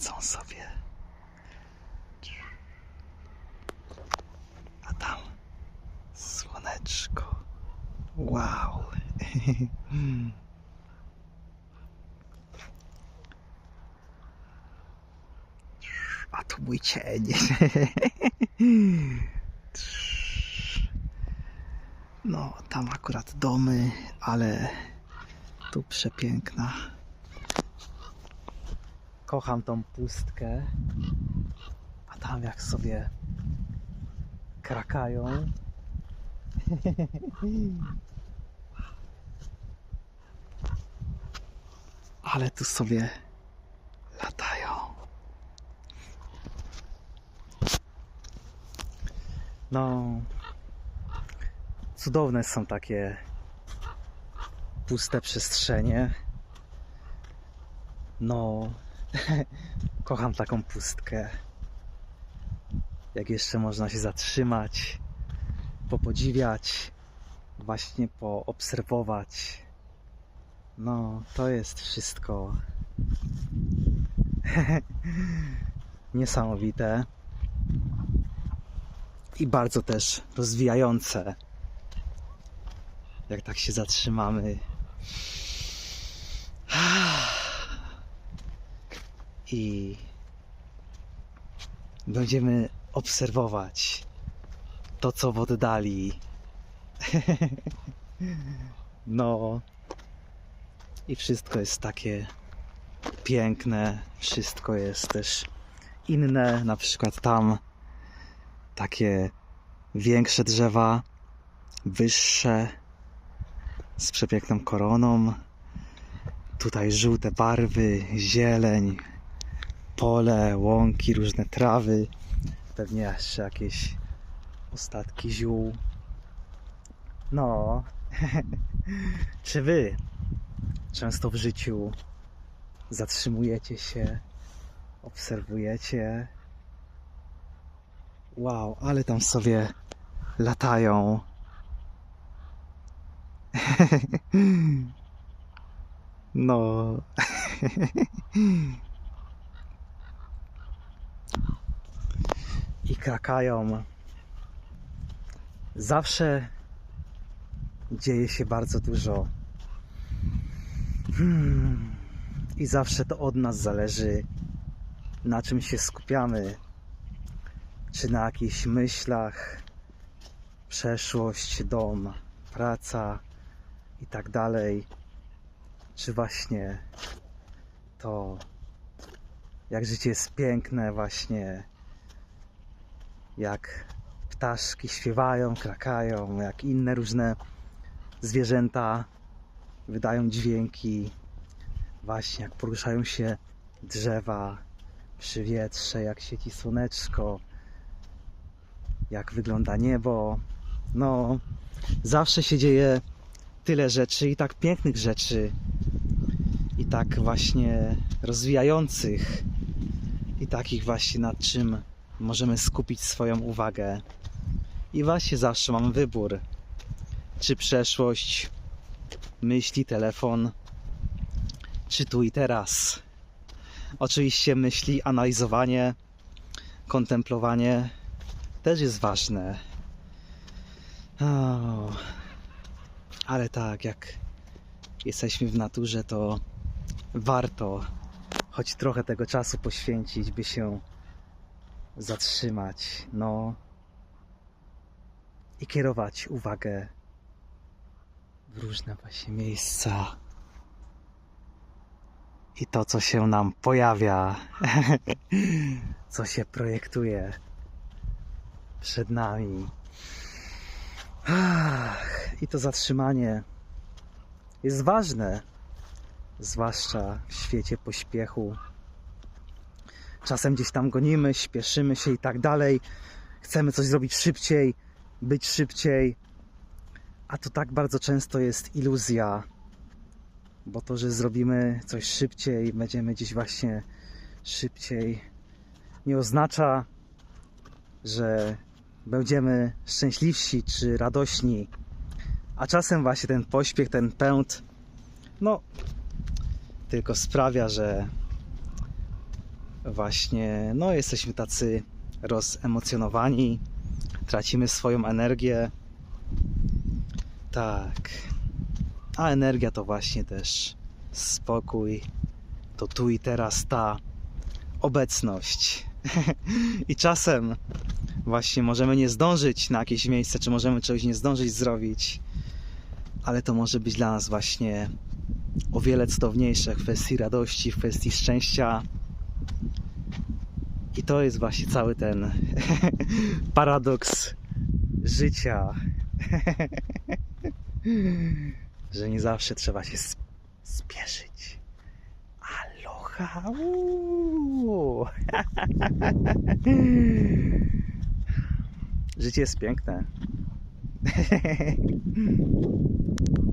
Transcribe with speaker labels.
Speaker 1: lecą sobie. A tam słoneczko. Wow. A tu mój cień. No, tam akurat domy, ale tu przepiękna. Kocham tą pustkę. A tam jak sobie krakają. Ale tu sobie latają. No, cudowne są takie puste przestrzenie. No, kocham taką pustkę. Jak jeszcze można się zatrzymać, popodziwiać, właśnie poobserwować. No, to jest wszystko niesamowite i bardzo też rozwijające. Jak tak się zatrzymamy. I będziemy obserwować to, co w oddali. No. I wszystko jest takie piękne, wszystko jest też inne. Na przykład tam takie większe drzewa, wyższe, z przepiękną koroną. Tutaj żółte barwy, zieleń, pole, łąki, różne trawy, pewnie jeszcze jakieś ostatki ziół. No, czy wy często w życiu zatrzymujecie się, obserwujecie? Wow, ale tam sobie latają. No. I krakają. Zawsze dzieje się bardzo dużo. Hmm. I zawsze to od nas zależy, na czym się skupiamy. Czy na jakichś myślach, przeszłość, dom, praca i tak dalej. Czy właśnie to, jak życie jest piękne, właśnie jak ptaszki śpiewają, krakają, jak inne różne zwierzęta wydają dźwięki, właśnie jak poruszają się drzewa przy wietrze, jak świeci słoneczko, jak wygląda niebo. No, zawsze się dzieje tyle rzeczy i tak pięknych rzeczy, i tak właśnie rozwijających, i takich właśnie nad czym możemy skupić swoją uwagę. I właśnie zawsze mam wybór, czy przeszłość, myśli, telefon, czy tu i teraz. Oczywiście myśli, analizowanie, kontemplowanie też jest ważne. Ale tak, jak jesteśmy w naturze, to warto choć trochę tego czasu poświęcić, by się zatrzymać, no i kierować uwagę w różne właśnie miejsca. I to, co się nam pojawia, co się projektuje przed nami. I to zatrzymanie jest ważne, zwłaszcza w świecie pośpiechu. Czasem gdzieś tam gonimy, śpieszymy się i tak dalej. Chcemy coś zrobić szybciej, być szybciej, a to tak bardzo często jest iluzja, bo to, że zrobimy coś szybciej, będziemy gdzieś właśnie szybciej, nie oznacza, że będziemy szczęśliwsi czy radośni. A czasem właśnie ten pośpiech, ten pęd, no, tylko sprawia, że właśnie, no jesteśmy tacy rozemocjonowani, tracimy swoją energię. Tak. A energia to właśnie też spokój, to tu i teraz ta obecność. I czasem właśnie możemy nie zdążyć na jakieś miejsce, czy możemy czegoś nie zdążyć zrobić, ale to może być dla nas właśnie o wiele cudowniejsze w kwestii radości, w kwestii szczęścia. I to jest właśnie cały ten paradoks życia. Że nie zawsze trzeba się sp- spieszyć. Aloha! Życie jest piękne.